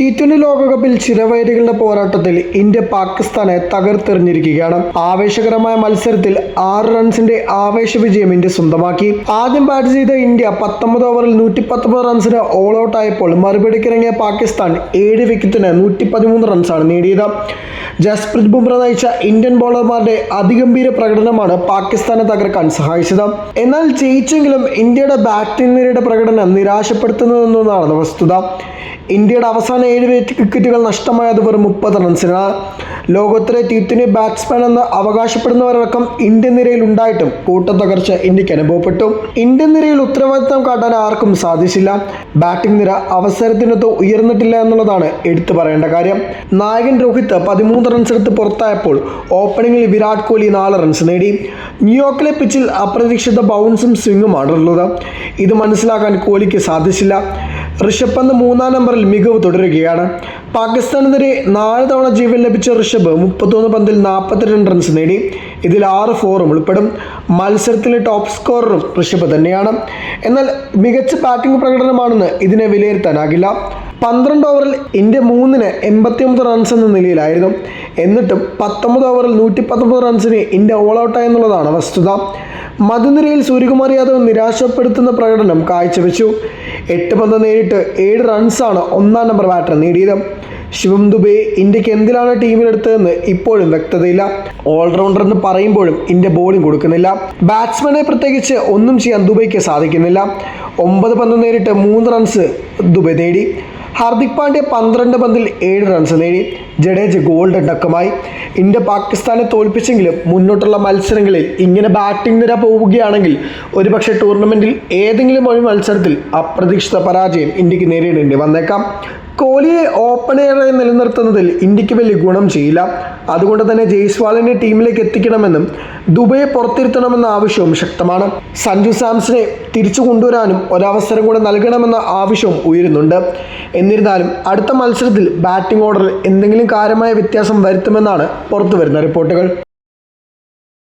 T twenty ലോകകപ്പിൽ ചിരവൈരികളുടെ പോരാട്ടത്തിൽ India പാകിസ്ഥാനെ തകർത്തെറിഞ്ഞിരിക്കുകയാണ്. ആവേശകരമായ മത്സരത്തിൽ ആറ് റൺസിന്റെ ആവേശ വിജയം ഇന്ത്യ സ്വന്തമാക്കി. ആദ്യം ബാറ്റ് ചെയ്ത ഇന്ത്യ പത്തൊമ്പത് ഓവറിൽ നൂറ്റി പത്തൊമ്പത് റൺസിന് ഓൾ ഔട്ട് ആയപ്പോൾ മറുപടിക്കിറങ്ങിയ പാകിസ്ഥാൻ ഏഴ് വിക്കറ്റിന് നൂറ്റി പതിമൂന്ന് റൺസാണ് നേടിയത്. ജസ്പ്രീത് ബുംറ നയിച്ച ഇന്ത്യൻ ബോളർമാരുടെ അതിഗംഭീര പ്രകടനമാണ് പാകിസ്ഥാനെ തകർക്കാൻ സഹായിച്ചത്. എന്നാൽ ജയിച്ചെങ്കിലും ഇന്ത്യയുടെ ബാറ്റിംഗ് നിരയുടെ പ്രകടനം നിരാശപ്പെടുത്തുന്നതെന്നതാണ് വസ്തുത. ഇന്ത്യയുടെ അവസാന ഏഴ് വിക്കറ്റുകൾ നഷ്ടമായത് വെറും മുപ്പത് റൺസിനാണ് ലോകത്തിലെ ടി ബാറ്റ്സ്മാൻ എന്ന് അവകാശപ്പെടുന്നവരടക്കം ഇന്ത്യൻ നിരയിൽ ഉണ്ടായിട്ടും കൂട്ടത്തകർച്ച ഇന്ത്യയ്ക്ക് അനുഭവപ്പെട്ടു. ഇന്ത്യൻ നിരയിൽ ഉത്തരവാദിത്തം കാട്ടാൻ ആർക്കും സാധിച്ചില്ല. ബാറ്റിംഗ് നിര അവസരത്തിനൊത്ത് ഉയർന്നിട്ടില്ല എന്നുള്ളതാണ് എടുത്തു പറയേണ്ട കാര്യം. നായകൻ രോഹിത് പതിമൂന്ന് റൺസ് എടുത്ത് പുറത്തായപ്പോൾ ഓപ്പണിംഗിൽ വിരാട് കോഹ്ലി നാല് റൺസ് നേടി. ന്യൂയോർക്കിലെ പിച്ചിൽ അപ്രതീക്ഷിത ബൗൺസും സ്വിങ്ങുമാണുള്ളത് ഇത് മനസ്സിലാക്കാൻ കോഹ്ലിക്ക് സാധിച്ചില്ല. ഋഷഭ് പന്ത് മൂന്നാം നമ്പറിൽ മികവ് തുടരുകയാണ്. പാകിസ്ഥാനെതിരെ നാല് തവണ ജീവൻ ലഭിച്ച ഋഷഭ് മുപ്പത്തൊന്ന് പന്തിൽ നാൽപ്പത്തിരണ്ട് റൺസ് നേടി. ഇതിൽ ആറ് ഫോറും ഉൾപ്പെടും. മത്സരത്തിലെ ടോപ്പ് സ്കോററും ഋഷഭ് തന്നെയാണ്. എന്നാൽ മികച്ച ബാറ്റിംഗ് പ്രകടനമാണെന്ന് ഇതിനെ വിലയിരുത്താനാകില്ല. പന്ത്രണ്ട് ഓവറിൽ ഇന്ത്യ മൂന്നിന് എൺപത്തിയൊമ്പത് റൺസ് എന്ന നിലയിലായിരുന്നു. എന്നിട്ടും പത്തൊമ്പത് ഓവറിൽ നൂറ്റി പത്തൊമ്പത് റൺസിന് ഇന്ത്യ ഓൾ ഔട്ടായി എന്നുള്ളതാണ് വസ്തുത. മധുനിരയിൽ സൂര്യകുമാർ യാദവ് നിരാശപ്പെടുത്തുന്ന പ്രകടനം കാഴ്ചവെച്ചു. എട്ട് പന്ത് നേരിട്ട് ഏഴ് റൺസാണ് ഒന്നാം നമ്പർ ബാറ്റർ നേടിയത്. ശിവം ദുബെ ഇന്ത്യയ്ക്ക് എന്തിലാണ് ടീമിലെടുത്തതെന്ന് ഇപ്പോഴും വ്യക്തതയില്ല. ഓൾറൗണ്ടർ എന്ന് പറയുമ്പോഴും ഇന്ത്യ ബോളിംഗ് കൊടുക്കുന്നില്ല. ബാറ്റ്സ്മാനെ പ്രത്യേകിച്ച് ഒന്നും ചെയ്യാൻ ദുബൈക്ക് സാധിക്കുന്നില്ല. ഒമ്പത് പന്ത് നേരിട്ട് മൂന്ന് റൺസ് ദുബൈ നേടി. ഹാർദിക് പാണ്ഡ്യ പന്ത്രണ്ട് പന്തിൽ ഏഴ് റൺസ് നേടി. ജഡേജ് ഗോൾഡ് ഡക്കമായി ഇന്ത്യ പാകിസ്ഥാനെ തോൽപ്പിച്ചെങ്കിലും മുന്നോട്ടുള്ള മത്സരങ്ങളിൽ ഇങ്ങനെ ബാറ്റിംഗ് നിര പോവുകയാണെങ്കിൽ ഒരുപക്ഷെ ടൂർണമെന്റിൽ ഏതെങ്കിലും ഒരു മത്സരത്തിൽ അപ്രതീക്ഷിത പരാജയം ഇന്ത്യയ്ക്ക് നേരിടേണ്ടി വന്നേക്കാം. കോഹ്ലിയെ ഓപ്പണറായി നിലനിർത്തുന്നതിൽ ഇന്ത്യയ്ക്ക് വലിയ ഗുണം ചെയ്യില്ല. അതുകൊണ്ട് തന്നെ ജയ്സ്വാളിനെ ടീമിലേക്ക് എത്തിക്കണമെന്നും ദുബൈയെ പുറത്തിരുത്തണമെന്ന ആവശ്യവും ശക്തമാണ്. സഞ്ജു സാംസനെ തിരിച്ചു കൊണ്ടുവരാനും ഒരവസരം കൂടെ നൽകണമെന്ന ആവശ്യവും ഉയരുന്നുണ്ട്. എന്നിരുന്നാലും അടുത്ത മത്സരത്തിൽ ബാറ്റിംഗ് ഓർഡറിൽ എന്തെങ്കിലും കാര്യമായ വ്യത്യാസം വരുത്തുമെന്നാണ് പുറത്തുവരുന്ന റിപ്പോർട്ടുകൾ.